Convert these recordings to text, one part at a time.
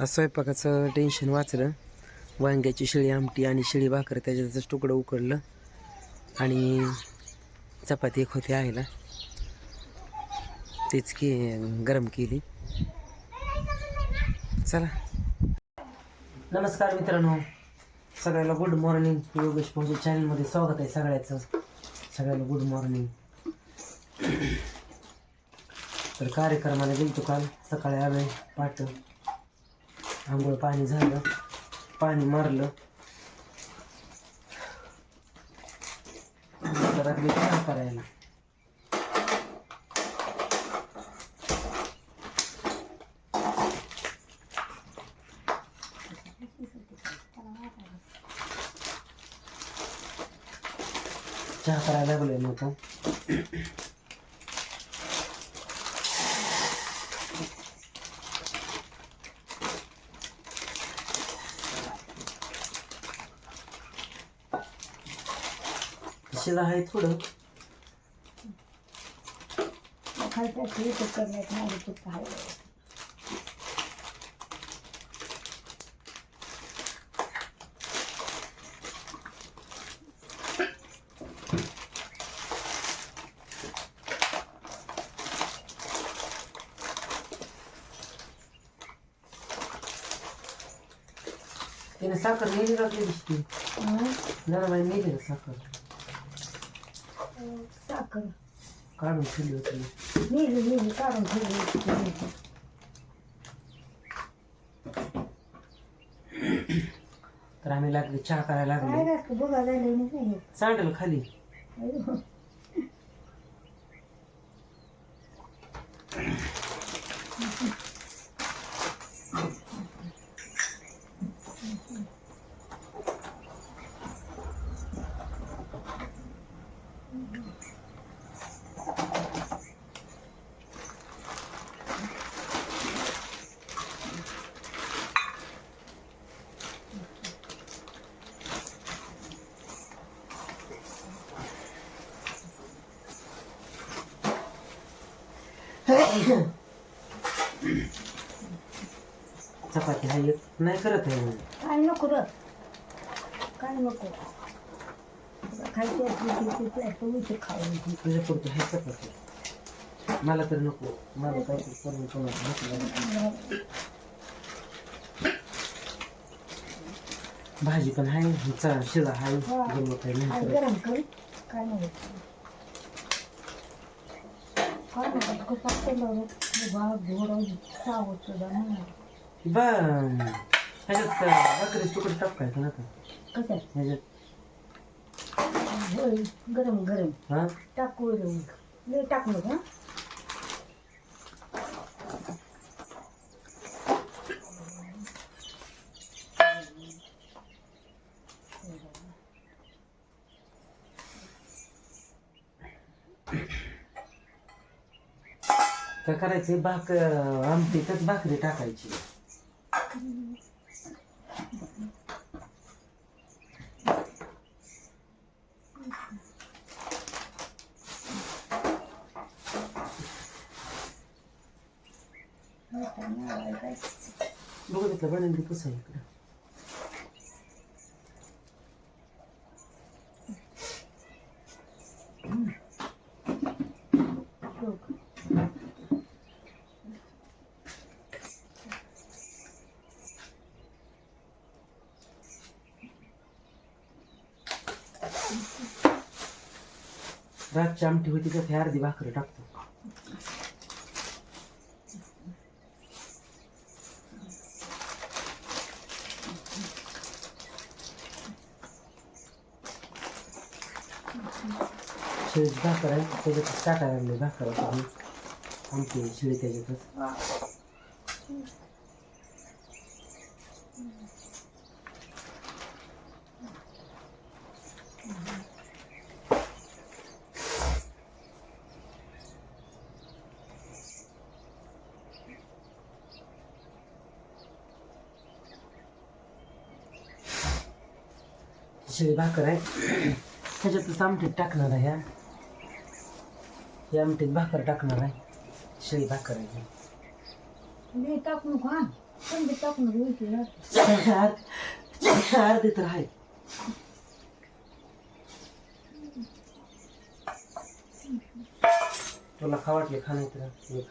आज स्वयंपाकाचं टेन्शन वाचलं. वांग्याची शिळी आमटी आणि शिळी भाकर त्याच्यातच तुकडं उकडलं. आणि चपाती एक होती आईला. तेच की गरम केली. चला. नमस्कार मित्रांनो. सगळ्याला गुड मॉर्निंग योगेश पोहोचे चॅनलमध्ये स्वागत आहे सगळ्याचं. सगळ्याला गुड मॉर्निंग तर कार्यक्रमाला गेलतो काल. सकाळी आलोय पाठ. आंघोळ पाणी झालं पाणी मारलं. तर रात्री चहा करायला. चहा करायला लागलोय मग शिला आहे थोडं. करण्यात माझं चुक आहे. साखर नेली लागली दिसते. जरा बाई नेली साखर. साखर काढून ठेवली होती नेली नेली काढून ठेवली तर आम्ही लागले चहा करायला काय लागले राहतं बघायला लागलं नाही. काय सांडेल खाली. अयो. चपाती हा एक नाही करत आहे. काय नको र काय नको खायचं असलं की ते असं उलट खावं तुझ्या पुरतं आहे चपाती मला तर नको मला काहीतरी करून कोणाचं नको लागत. भाजी पण आहे चा शिळा आहे हा. नाही करत. गरम कर काय नाही काय नाही कसं असतं भाग घोडा सावत सुद्धा नाही बर ह्याच्यात भाकरीच तुकडे टाकायचं ना का कसं ह्याच्यात होय गरम गरम हा टाकू रे लय टाकलं का करायचे भाक आमटीतच भाकरी टाकायची. बघू तिथलं बनवली कसं आहे इकडं. रातची आमटी होती तर ते अर्धी भाकरी टाकतो. शिळी भाकर आहे त्याच्यात टाकायला लागले भाकर आमची शेळी त्याच्यातच. शिळी भाकर आहे. त्याच्यातच आमटीत टाकणार आहे हा. या आमटीत भाकर टाकणार आहे. शिळी भाकर आहे. ही. मी टाकू का पण अर्धे तर आहे. तुला खा वाटले खा नाही तर? मी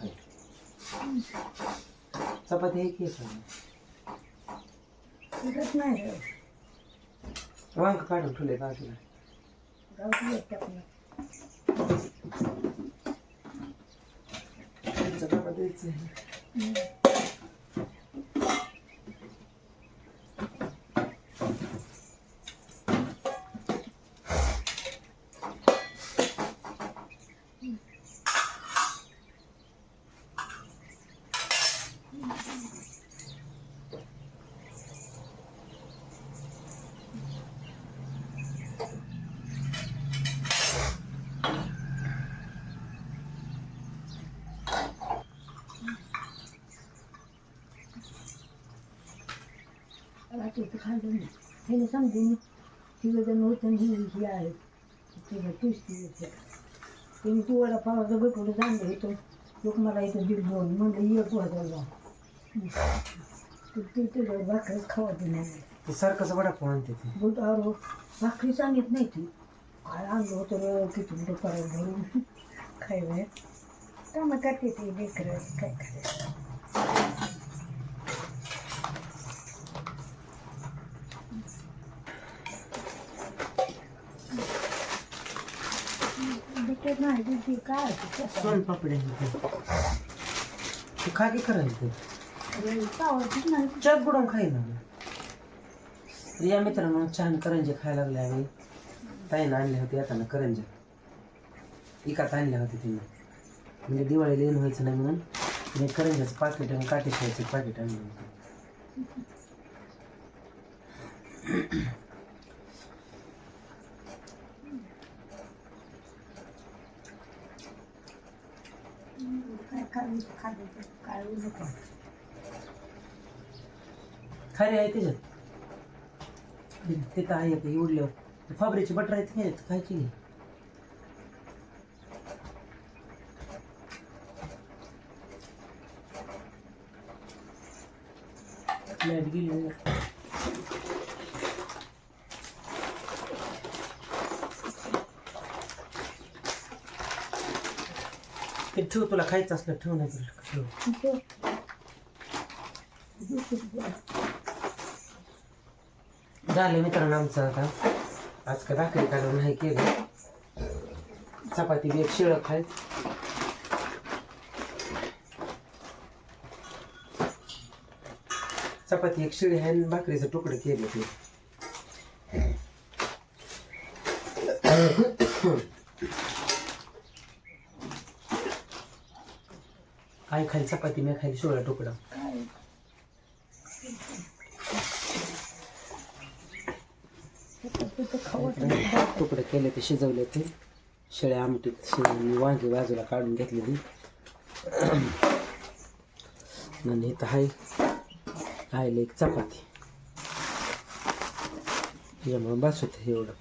चपाती आहे की का उलटच नाही रे वांग काढून ठेवले तुला गावठी एक टाकून चपाती द्यायचं आहे. रात्री खाल्लं नाही तिने समजे मी तिला जर नव्हतं ही ही आहे. तिला तीच ती येते तिने तू वडा पावाचा गटोडं जाणलं होतं. लोक मला इथं दीड दोन म्हणलं एक वाजायला ते तुझं भाकरीच खावत नाही. ते सारखंच वडापाव आणते ते. अरे भाकरी सांगित नाही ती. काय आणलं होतं किती दुपारात भरून. खायला कामं करते ती लेकरं काय करायचं नाही ती- ती काय असते कसं? सोन पापडी आहे ते. तू खा की करायला ते. अरे, पावाचीच नाही. चहा बुडवून खाईना या मित्रांनो छान करंजे खायला लागले आम्ही ताईनं आणले होते येताना करंजे. विकत आणल्या होते तिने. म्हणजे दिवाळीला येऊन व्हायचं नाही म्हणून. मी करंजाचं पाकिट आणि काटेशिवायचं पाकिट आणलं होतं काय खाल्लं खाल्लं तर काय नको खारी आहे त्याच्यात. ते तर आहे ते उडल्यावर. फाबरीचे बटर आहेत काय खायची नाही? लाइट गेली. ठेव तुला खायचं असलं ठेव नाही तुला ठेव. झालं मित्रांनो आमचं आता. आज का भाकरी काढून नाही केलं. चपाती बी एक शिळं खाय चपाती एक शिळी आहे भाकरीचं तुकडं केले ते आई खाली चपाती मी खाली सोळा तुकडा तुकडे केले ते शिजवले ते. शेळ्या आमटीत शिजवून वांगी बाजूला काढून घेतलेली. आणि इथं हाय राहिले एक चपाती. त्याच्यामुळे बस होतं एवढं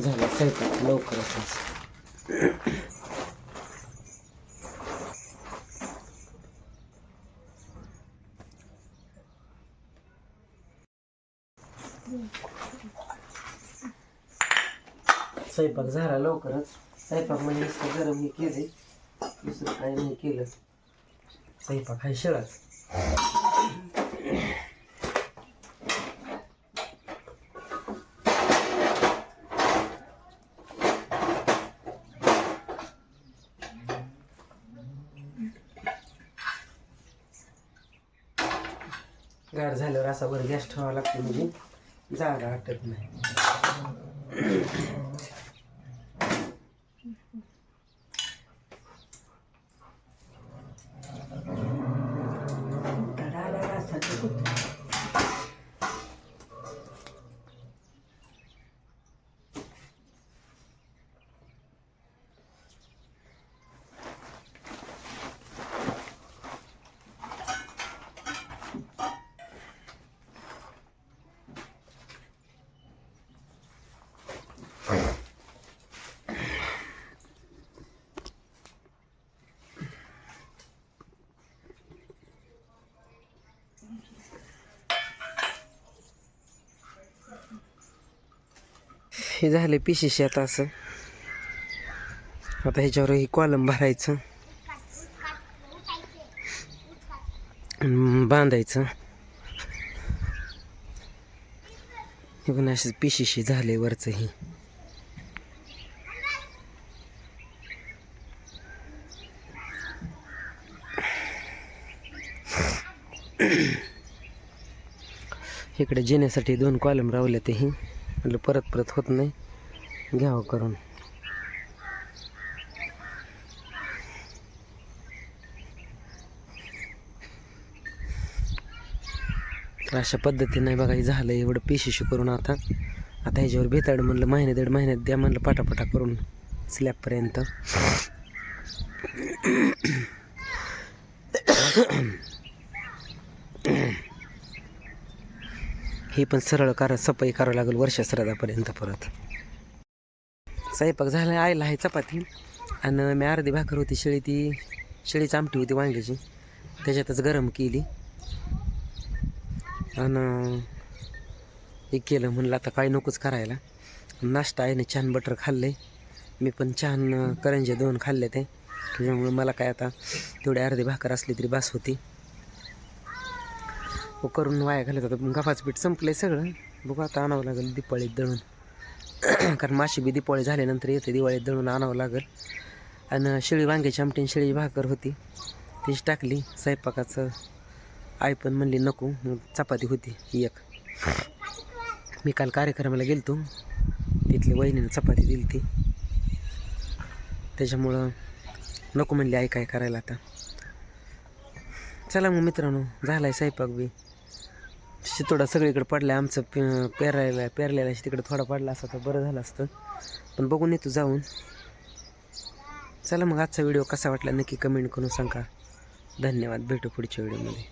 झालं स्वयंपाक लवकरच स्वयंपाक झाला लवकरच. स्वयंपाक म्हणजे नुसतं गरम हे केले दुसरं काही नाही केलं. स्वयंपाक हा शिळाच. गार झाल्यावर असा वर गॅस ठेवावा लागतो म्हणजे जागा हटत नाही. हे झाले पिशी आता असं. आता ह्याच्यावर ही कॉलम भरायचं. बांधायचं. हे पण अशीच पिशीशी झाले वरचं ही. इकडे जेण्यासाठी दोन कॉलम रावले ही. म्हटलं परत परत होत नाही. घ्यावं करून. तर अशा पद्धतीने बघा हे झालं एवढं पेशीशी करून आता. आता ह्याच्यावर भेताड म्हणलं महिने दीड महिन्यात द्या म्हणलं पाटापाटा करून स्लॅबपर्यंत हे पण सरळ करा सफाई करावं लागेल वर्ष श्राद्धापर्यंत परत. स्वयंपाक झाला आईला आहे चपाती. आणि मी अर्धी भाकर होती शेळी ती शेळीची आमटी होती वांग्याची. त्याच्यातच गरम केली. आणि हे केलं म्हणलं आता काय नकोच करायला. नाश्ता आहे ना छान बटर खाल्ले मी पण छान करंजे दोन खाल्ले ते त्याच्यामुळे मला काय आता तेवढी अर्धी भाकर असली तरी बास होती. हो, करून वाया घालत होतं. पण गव्हाचं पीठ संपलंय सगळं. बघू आता आणावं लागेल दिपाळीत दळून. कारण माशी बी दिपाळी झाल्यानंतर येते दिवाळीत दळून आणावं लागेल. आणि शेळी वांग्याची आमटी शेळी भाकर होती. तीच टाकली. स्वयंपाकाचं आई पण म्हणली नको. मग चपाती होती ही एक. मी काल कार्यक्रमाला गेलतो. तिथली वहिनीनं चपाती दिली ती. त्याच्यामुळं नको म्हणली आई काय करायला आता? चला मग मित्रांनो झालाय स्वयंपाक बी. शितोडा सगळीकडे आहे आमचं पे- पेरायला पेरलेला तिकडे थोडा पडला असता तर बरं झालं असतं. पण बघून येतो जाऊन. चला मग आजचा व्हिडिओ कसा वाटला नक्की कमेंट करून सांगा. धन्यवाद. भेटू पुढच्या व्हिडिओमध्ये.